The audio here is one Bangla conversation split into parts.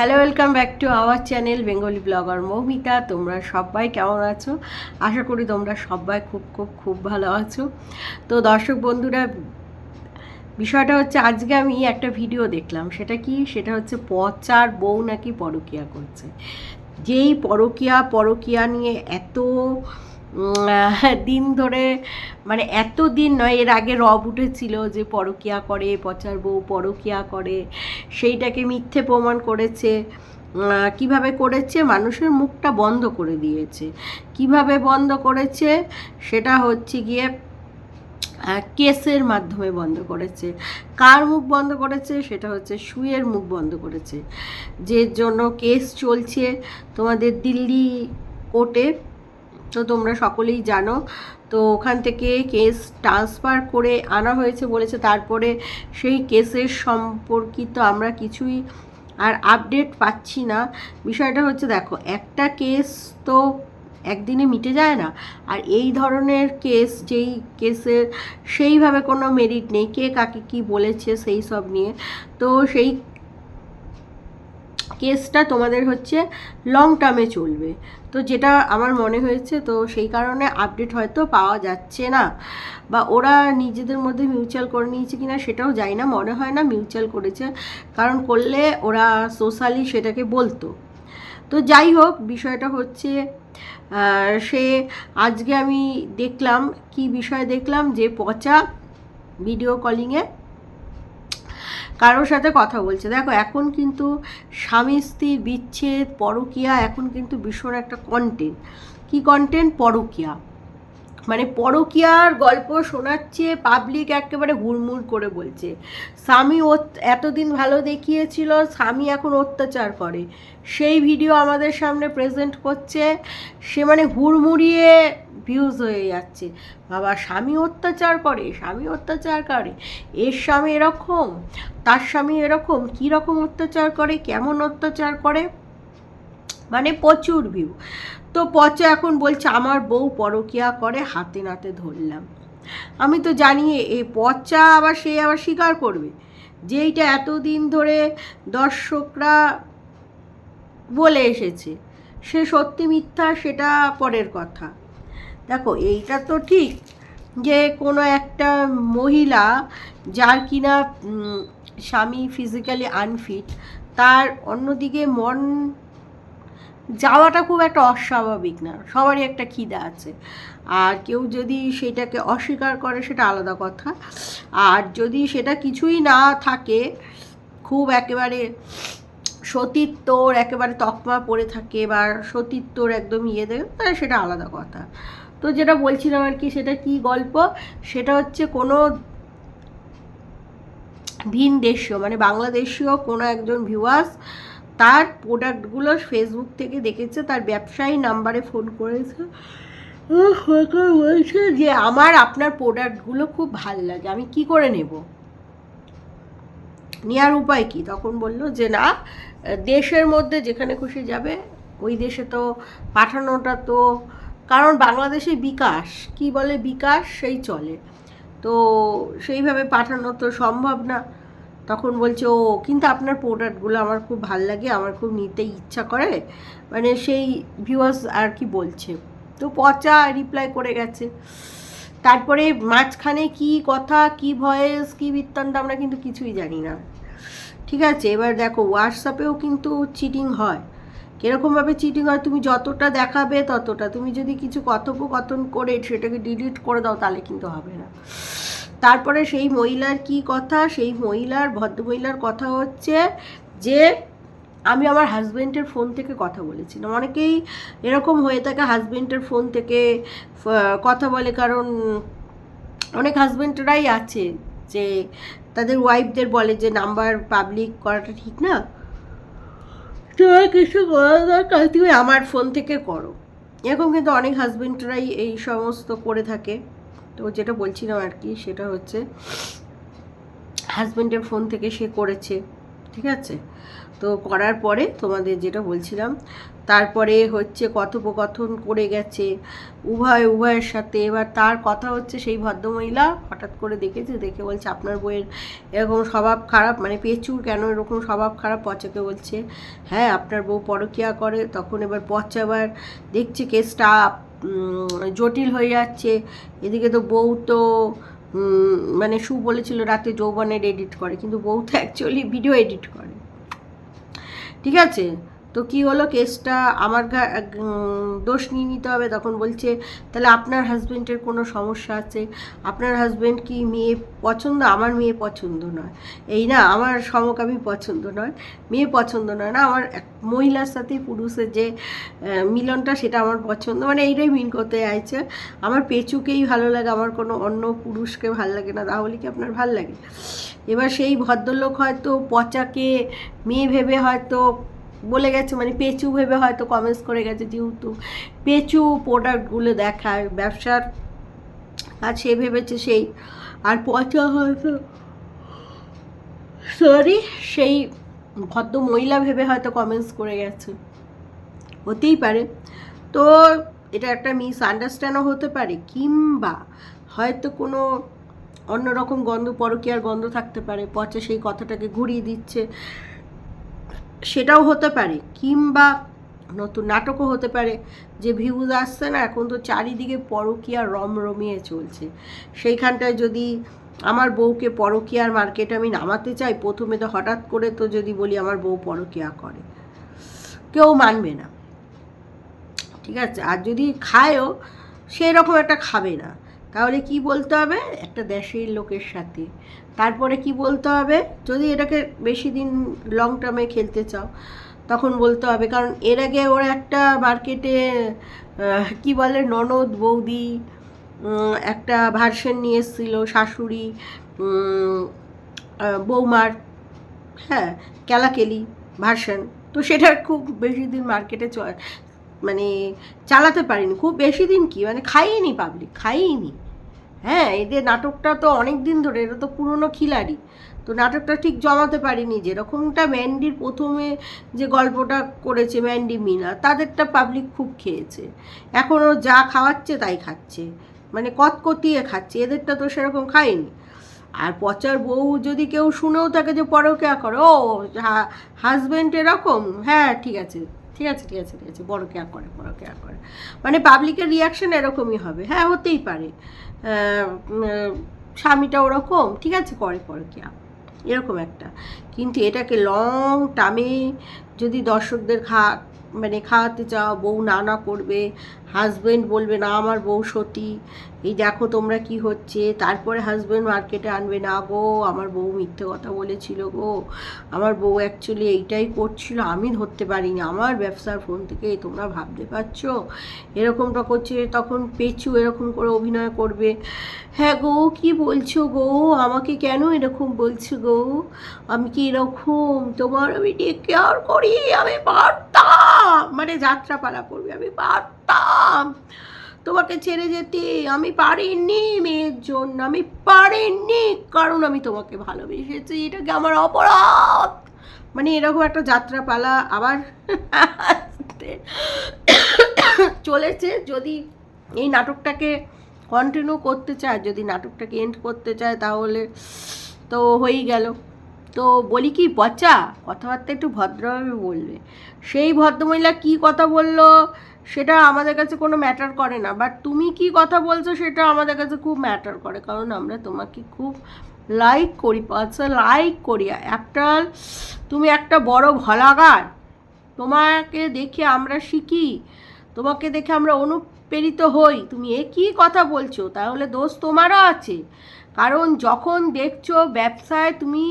Hello welcome back to our channel Bengali blogger Moumita তোমরা সবাই কেমন আছো? আশা করি তোমরা সবাই খুব খুব খুব ভালো আছো। তো দর্শক বন্ধুরা, বিষয়টা হচ্ছে আজকে আমি একটা ভিডিও দেখলাম। সেটা কি? সেটা হচ্ছে পচার বউ নাকি পরকিয়া করছে। যেই পরকিয়া পরকিয়া নিয়ে এত দিন ধরে মানে এত দিন নয়, এর আগে রব উঠেছিল যে পরকিয়া করে, পচার বউ পরকিয়া করে, সেইটাকে মিথ্যে প্রমাণ করেছে। কীভাবে করেছে? মানুষের মুখটা বন্ধ করে দিয়েছে। কীভাবে বন্ধ করেছে? সেটা হচ্ছে গিয়ে কেসের মাধ্যমে বন্ধ করেছে। কার মুখ বন্ধ করেছে? সেটা হচ্ছে সুয়ের মুখ বন্ধ করেছে। যে জন্য কেস চলছে তোমাদের দিল্লি কোর্টে। তো তোমরা সকলেই জানো। তো ওখান থেকে কেস ট্রান্সফার করে আনা হয়েছে বলেছে। তারপরে সেই কেসের সম্পর্কিত আমরা কিছুই আর আপডেট পাচ্ছি না। বিষয়টা হচ্ছে দেখো, একটা কেস তো একদিনে মিটে যায় না। আর এই ধরনের কেস, যেই কেসের সেইভাবে কোনো মেরিট নেই। কে কাকে কি বলেছে সেই সব নিয়ে। তো সেই কেসটা তোমাদের হচ্ছে লং টার্মে চলবে। তো যেটা আমার মনে হয়েছে, তো সেই কারণে আপডেট হয়তো পাওয়া যাচ্ছে না। বা ওরা নিজেদের মধ্যে মিউচুয়াল করে নিয়েছে কিনা সেটাও জানি না, মনে হয় না মিউচুয়াল করেছে। কারণ করলে ওরা সোশ্যালি সেটাকে বলতো। তো যাই হোক, বিষয়টা হচ্ছে সে আজকে আমি দেখলাম, কি বিষয় দেখলাম যে পচা ভিডিও কলিংয়ে কারোর সাথে কথা বলছে। দেখো, এখন কিন্তু স্বামী, স্ত্রী, বিচ্ছেদ, পরকীয়া, এখন কিন্তু ভীষণ একটা কন্টেন্ট কি কন্টেন্ট পরকিয়া। মানে পরকিয়ার গল্প শোনাচ্ছে পাবলিক একেবারে হুড়মুড় করে বলছে। স্বামী এতদিন ভালো দেখিয়েছিল, স্বামী এখন অত্যাচার করে। সেই ভিডিও আমাদের সামনে প্রেজেন্ট করছে। সে মানে হুড়মুড়িয়ে ভিউজ হয়ে যাচ্ছে। বাবা, স্বামী অত্যাচার করে, স্বামী অত্যাচার করে। এর স্বামী এরকম? তার স্বামী এরকম? কী রকম অত্যাচার করে? কেমন অত্যাচার করে? মানে প্রচুর ভিউ তো পচা এখন বলছে, আমার বউ পরকিয়া করে, হাতে নাতে ধরলাম। আমি তো জানি এই পচা আবার সে আবার স্বীকার করবে। যেইটা এতদিন ধরে দর্শকরা বলে এসেছে, সে সত্যি মিথ্যা, সেটা পরের কথা। দেখো, এইটা তো ঠিক যে কোনো একটা মহিলা যার কিনা স্বামী ফিজিক্যালি আনফিট, তার অন্যদিকে মন যাওয়াটা খুব একটা অস্বাভাবিক না, সবারই একটা খিদা আছে। আর কেউ যদি সেটাকে অস্বীকার করে সেটা আলাদা কথা। আর যদি সেটা কিছুই না থাকে, খুব একেবারে সতীত্বর, একেবারে তকমা পড়ে থাকে বা সতীত্বর একদম ইয়ে দেবে তাহলে সেটা আলাদা কথা। তো যেটা বলছিলাম আর কি, সেটা কি গল্প? সেটা হচ্ছে কোনো ভিন দেশীয় মানে বাংলাদেশীয় কোনো একজন ভিউয়ার্স তার প্রোডাক্টগুলো ফেসবুক থেকে দেখেছে, তার ব্যবসায়ী নাম্বারে ফোন করেছে। বলছে যে আমার আপনার প্রোডাক্টগুলো খুব ভালো লাগে, আমি কি করে নেব? নেওয়ার উপায় কি? তখন বলল যে, না, দেশের মধ্যে যেখানে খুশি যাবে, ওই দেশে তো পাঠানোটা তো, কারণ বাংলাদেশে বিকাশ, কি বলে বিকাশ? সেই চলে। তো সেইভাবে পাঠানো তো সম্ভব না। তখন বলছে, ও, কিন্তু আপনার প্রোডাক্টগুলো আমার খুব ভালো লাগে, আমার খুব নিতে ইচ্ছা করে। মানে সেই ভিউয়ার্স আর কি বলছে। তো পচা রিপ্লাই করে গেছে। তারপরে মাঝখানে কি কথা, কি ভয়েস কি বৃত্তান্ত আমরা কিন্তু কিছুই জানি না। ঠিক আছে, এবার দেখো হোয়াটসঅ্যাপেও কিন্তু চিটিং হয়। কীরকমভাবে চিটিং হয়, তুমি যতটা দেখাবে ততটা। তুমি যদি কিছু কথোপকথন করে সেটাকে ডিলিট করে দাও, তাহলে কিন্তু হবে না। তারপরে সেই মহিলার কি কথা? সেই মহিলার, ভদ্রমহিলার কথা হচ্ছে যে, আমি আমার হাজব্যান্ডের ফোন থেকে কথা বলেছিলাম। অনেকেই এরকম হয়ে থাকে হাজব্যান্ডের ফোন থেকে কথা বলে। কারণ অনেক হাজব্যান্ডরাই আছে যে, তাদের ওয়াইফদের বলে যে নাম্বার পাবলিক করাটা ঠিক না? তোমার কিছু বলা দরকার, তুমি আমার ফোন থেকে করো। এরকম কিন্তু অনেক হাজব্যান্ডরাই এই সমস্ত করে থাকে। তো যেটা বলছিলাম আর কি, সেটা হচ্ছে হাজব্যান্ডের ফোন থেকে সে করেছে, ঠিক আছে? তো করার পরে তোমাদের যেটা বলছিলাম, তারপরে হচ্ছে কথোপকথন করে গেছে, উভয়, উভয়ের সাথে। এবার তার কথা হচ্ছে সেই ভদ্রমহিলা হঠাৎ করে দেখেছে, দেখে বলছে, আপনার বইয়ের এরকম স্বভাব খারাপ মানে পেঁচুর কেন এরকম স্বভাব খারাপ? পচাকে বলছে হ্যাঁ আপনার বউ পরকিয়া করে। তখন এবার পচা এবার দেখছে কেসটা জটিল হয়ে যাচ্ছে। এদিকে তো বউ তো মানে সু বলেছিল, রাতে যৌবনের এডিট করে। কিন্তু বউ তো অ্যাকচুয়ালি ভিডিও এডিট করে। ঠিক আছে তো কি হলো? কেসটা আমার দোষ নিয়ে নিতে হবে। তখন বলছে, তাহলে আপনার হাজবেন্ডের কোনো সমস্যা আছে? আপনার হাজবেন্ড কি মেয়ে পছন্দ? আমার মেয়ে পছন্দ নয়। এই না, আমার সমকামী পছন্দ নয়। মেয়ে পছন্দ নয় না, আমার এক মহিলার সাথে পুরুষের যে মিলনটা সেটা আমার পছন্দ। মানে এইটাই মিন করতে চাইছে। আমার পেঁচুকেই ভালো লাগে, আমার কোনো অন্য পুরুষকে ভালো লাগে না। তাহলে কি আপনার ভালো লাগে? এবার সেই ভদ্রলোক হয়তো পচাকে, মেয়ে ভেবে হয়তো বলে গেছে মানে পেঁচু ভেবে হয়তো কমেন্টস করে গেছে যেহেতু পেঁচু প্রোডাক্টগুলো দেখায়, ব্যবসার আর সে ভেবেছে সেই। আর পচা হয়তো সরি সেই ভদ্র মহিলা ভেবে হয়তো কমেন্টস করে গেছে। হতেই পারে। তো এটা একটা মিস আন্ডারস্ট্যান্ডও হতে পারে, কিংবা হয়তো কোনো অন্যরকম গন্ধ, পরকীয়ার গন্ধ থাকতে পারে। পচা সেই কথাটাকে ঘুরিয়ে দিচ্ছে। সেটাও হতে পারে, কিংবা নতুন নাটকও হতে পারে, যে ভিউজ আসছে না, এখন তো চারিদিকে পরকীয়া রমরমিয়ে চলছে। সেইখানটায় যদি আমার বউকে পরকীয়ার মার্কেটে আমি নামাতে চাই, প্রথমে তো হঠাৎ করে তো যদি বলি আমার বউ পরকীয়া করে। কেউ মানবে না। ঠিক আছে? আর যদি খায়ও সেই রকম একটা খাবে না। তাহলে কি বলতে হবে? একটা দেশের লোকের সাথে। তারপরে কি বলতে হবে? যদি এটাকে বেশি দিন লং টার্মে খেলতে চাও, তখন বলতে হবে। কারণ এর আগে ওরা একটা মার্কেটে কি বলে, ননদ বৌদি একটা ভার্সন নিয়ে এসেছিল, শাশুড়ি বৌমার হ্যাঁ কেলাকেলি ভার্সন তো সেটা খুব বেশি দিন মার্কেটে মানে চালাতে পারিনি। খুব বেশি দিন কি? মানে খাইনি পাবলিক খাইনি। হ্যাঁ এদের নাটকটা তো অনেক দিন ধরে, এটা তো পুরনো খিলাড়ি। তো নাটকটা ঠিক জমাতে পারিনি। যেরকমটা ম্যান্ডির প্রথমে যে গল্পটা করেছে ম্যান্ডি মিনা, তাদেরটা পাবলিক খুব খেয়েছে। এখনও যা খাওয়াচ্ছে তাই খাচ্ছে। মানে কতকতিয়ে খাচ্ছে, এদেরটা তো সেরকম খায়নি। আর পচার বউ যদি কেউ শুনেও থাকে যে পরকেয়া করে, ও হাজব্যান্ড এরকম? হ্যাঁ ঠিক আছে। ঠিক আছে ঠিক আছে ঠিক আছে, বড় কেয়া করে, বড় কেয়া করে। মানে পাবলিকের রিয়াকশান এরকমই হবে। হ্যাঁ হতেই পারে। স্বামীটা ওরকম, ঠিক আছে, করে পরে কেয়া এরকম একটা। কিন্তু এটাকে লং টার্মে যদি দর্শকদের খা মানে খাওয়াতে চাও বউ না না করবে হাজবেন্ড বলবে, না, আমার বউ সতী, এই দেখো তোমরা কি হচ্ছে। তারপরে হাজবেন্ড মার্কেটে আনবে, না গো, আমার বউ মিথ্যে কথা বলেছিল গো, আমার বউ অ্যাকচুয়ালি এইটাই করছিল, আমি ধরতে পারিনি, আমার ব্যবসার ফোন থেকে তোমরা ভাবতে পারছ? এরকমটা করছে, তখন পেছু এরকম করে অভিনয় করবে। হ্যাঁ গো, কি বলছো গো? আমাকে কেন এরকম বলছো গো? আমি কি এরকম? তোমার আমি টেক কেয়ার করি, আমি পারতাম মানে যাত্রাপালা করবে। আমি পারতাম। তোমাকে ছেড়ে যেতে আমি পারিনি মেয়ের জন্য। আমি পারিনি, কারণ আমি তোমাকে ভালোবেসেছি। এটা কি আমার অপরাধ? মানে এরকম একটা যাত্রাপালা আবার চলেছে। যদি এই নাটকটাকে কন্টিনিউ করতে চায়, যদি নাটকটাকে এন্ড করতে চায়, তাহলে তো হয়েই গেল। তো বলি কি, পচা? কথাবার্তা একটু ভদ্রভাবে বলবে। সেই ভদ্রমহিলা কি কথা বলল সেটা আমাদের কাছে কোনো ম্যাটার করে না। বাট তুমি কি কথা বলছো সেটা আমাদের কাছে খুব ম্যাটার করে। কারণ আমরা তোমাকে খুব লাইক করি পাচ্ছা লাইক করি। একটা, তুমি একটা বড় ভলাগার তোমাকে দেখে আমরা শিখি। তোমাকে দেখে আমরা অনুপ্রেরিত হই। তুমি এ কী কথা বলছো? তাহলে দোষ তোমারও আছে। কারণ যখন দেখছ ব্যবসায় তুমি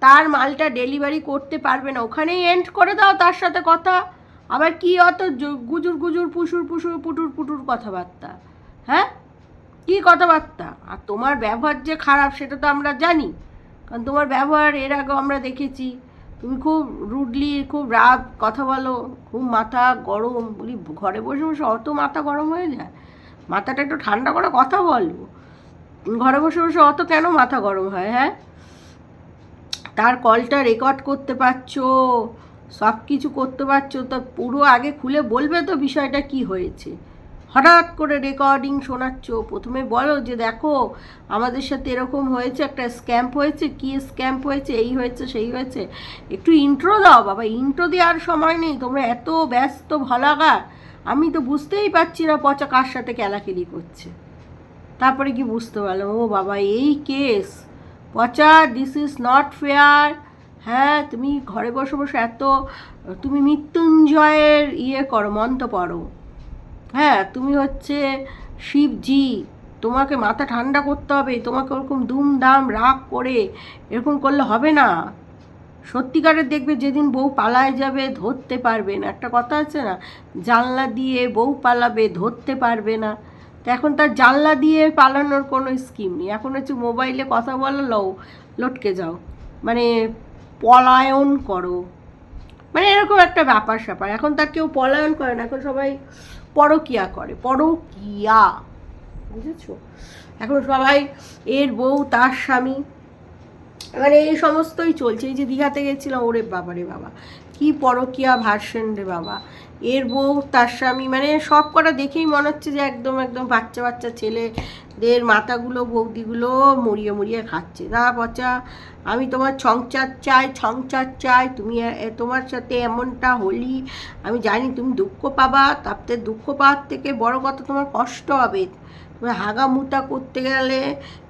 তার মালটা ডেলিভারি করতে পারবে না। ওখানেই এন্ড করে দাও তার সাথে কথা। আবার কি অত গুজুর গুজুর পুশুর পুশুর পুটুর পুটুর কথাবার্তা? হ্যাঁ? কী কথাবার্তা? আর তোমার ব্যবহার যে খারাপ সেটা তো আমরা জানি। কারণ তোমার ব্যবহার এর আগে আমরা দেখেছি। তুমি খুব রুডলি খুব রাগ, কথা বলো, খুব মাথা গরম। বলি, ঘরে বসে বসে অত মাথা গরম হয়ে যায়? মাথাটা একটু ঠান্ডা করে কথা বলো। ঘরে বসে বসে অত কেন মাথা গরম হয় হ্যাঁ? তার কলটা রেকর্ড করতে পারছ, সব কিছু করতে পারছ, তা পুরো আগে খুলে বলবে তো বিষয়টা কি হয়েছে। হঠাৎ করে রেকর্ডিং শোনাচ্ছ, প্রথমে বলো যে দেখো, আমাদের সাথে এরকম হয়েছে, একটা স্ক্যাম্প হয়েছে, কি স্ক্যাম্প হয়েছে, এই হয়েছে, সেই হয়েছে। একটু ইন্ট্রো দাও বাবা ইন্ট্রো দেওয়ার সময় নেই, তোমরা এত ব্যস্ত ভলাগার আমি তো বুঝতেই পারছি না পচা কার সাথে কেলাকেলি করছে। তারপরে কি বুঝতে পারলাম? ও বাবা, এই কেস পচা দিস ইজ নট ফেয়ার হ্যাঁ তুমি ঘরে বসে বসে এত, তুমি মৃত্যুঞ্জয়ের ইয়ে করো, মন্ত্র পড়ো। হ্যাঁ তুমি হচ্ছে শিবজি, তোমাকে মাথা ঠান্ডা করতে হবে, তোমাকে ওরকম দুমদাম রাগ করে, এরকম করলে হবে না। সত্যিকারের দেখবে যেদিন বউ পালায় যাবে, ধরতে পারবে না। একটা কথা আছে না, জানলা দিয়ে বউ পালাবে, ধরতে পারবে না। তো এখন তার জানলা দিয়ে পালানোর কোনো স্কিম নেই। এখন হচ্ছে মোবাইলে কথা বলো, লও, লটকে যাও। মানে পলায়ন করো। মানে এরকম একটা ব্যাপার স্যাপার। এখন তার কেউ পলায়ন করে না, এখন সবাই পরকিয়া করে। পরকিয়া। বুঝেছ? এখন সবাই এর বউ, তার স্বামী মানে এই সমস্তই চলছে। এই যে দীঘাতে গেছিলাম, ওরে বাবা রে বাবা। কি পরকিয়া ভার্সন রে বাবা। এর বউ, তার স্বামী মানে সব কটা দেখেই মনে হচ্ছে যে একদম একদম বাচ্চা বাচ্চা ছেলেদের মাথাগুলো, বৌদিগুলো মুড়িয়ে মুড়িয়ে খাচ্ছে। না পচা, আমি তোমার ছংচার চাই ছংচার চাই, তুমি তোমার সাথে এমনটা হলি। আমি জানি তুমি দুঃখ পাবা তাতে দুঃখ পাওয়ার থেকে বড় কথা তোমার কষ্ট হবে। তুমি হাগা মুতা করতে গেলে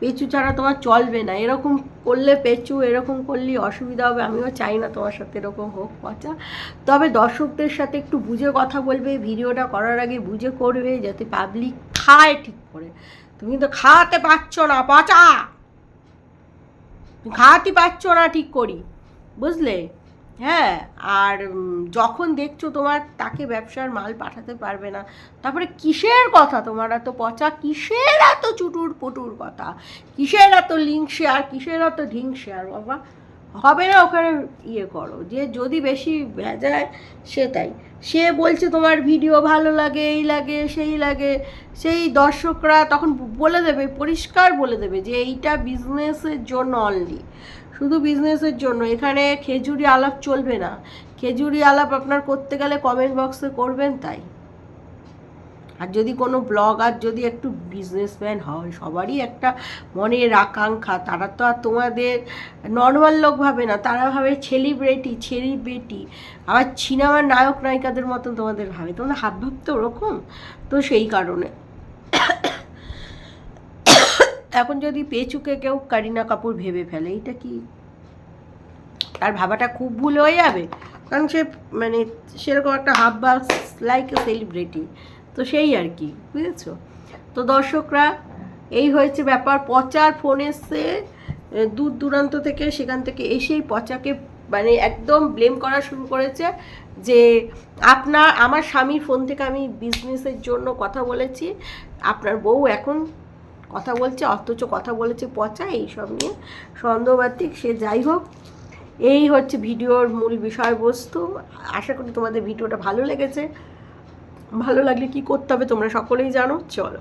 পেঁচু ছাড়া তোমার চলবে না। এরকম করলে পেঁচু, এরকম করলে অসুবিধা হবে। আমিও চাই না তোমার সাথে এরকম হোক, পচা। তবে দর্শকদের সাথে একটু বুঝে কথা বলবে, ভিডিওটা করার আগে বুঝে করবে, যাতে পাবলিক খায় ঠিক করে। তুমি তো খাওয়াতে পারছ না, পচা। খাওয়াতে পারছ না ঠিক করি, বুঝলে? হ্যাঁ আর যখন দেখছ তোমার তাকে ব্যবসার মাল পাঠাতে পারবে না, তারপরে কিসের কথা তোমার এত পচা? কিসের এত চুটুর পুটুর কথা? কিসের এত লিঙ্ক শেয়ার কিসের এত ঢিং শেয়ার বাবা হবে না ওখানে ইয়ে করো। যে যদি বেশি ভেজায় সে তাই। সে বলছে তোমার ভিডিও ভালো লাগে, এই লাগে, সেই লাগে। সেই দর্শকরা তখন বলে দেবে, পরিষ্কার বলে দেবে যে এইটা বিজনেসের জন্য অনলি শুধু বিজনেসের জন্য, এখানে খেজুরি আলাপ চলবে না। খেজুরি আলাপ আপনার করতে গেলে কমেন্ট বক্সে করবেন তাই। আর যদি কোনো ব্লগার যদি একটু বিজনেসম্যান হয়, সবারই একটা মনের আকাঙ্ক্ষা, তারা তো আর তোমাদের নর্মাল লোক ভাবে না, তারা ভাবে সেলিব্রিটি সেলিব্রিটি আবার সিনেমার নায়ক, নায়িকাদের মতন তোমাদের ভাবে, তোমাদের হাব ভাব তো ওরকম। তো সেই কারণে। এখন যদি পেচুকে কেউ কারিনা কাপুর ভেবে ফেলে এটা কি? তার ভাবাটা খুব ভুল হয়ে যাবে। কারণ সে মানে সেরকম একটা হাব বা লাইক এ সেলিব্রিটি তো সেই আর কি, বুঝেছ? তো দর্শকরা, এই হয়েছে ব্যাপার। পচার ফোন এসছে দূর দূরান্ত থেকে, সেখান থেকে এসেই পচাকে মানে একদম ব্লেম করা শুরু করেছে যে, আপনার, আমার স্বামীর ফোন থেকে আমি বিজনেসের জন্য কথা বলেছি। আপনার বউ এখন কথা বলছে, অথচ কথা বলেছে পচা এইসব নিয়ে সন্দেহবাতিক। সে যাই হোক, এই হচ্ছে ভিডিওর মূল বিষয়বস্তু। আশা করি তোমাদের ভিডিওটা ভালো লেগেছে। ভালো লাগলে কি করতে হবে তোমরা সকলেই জানো চলো।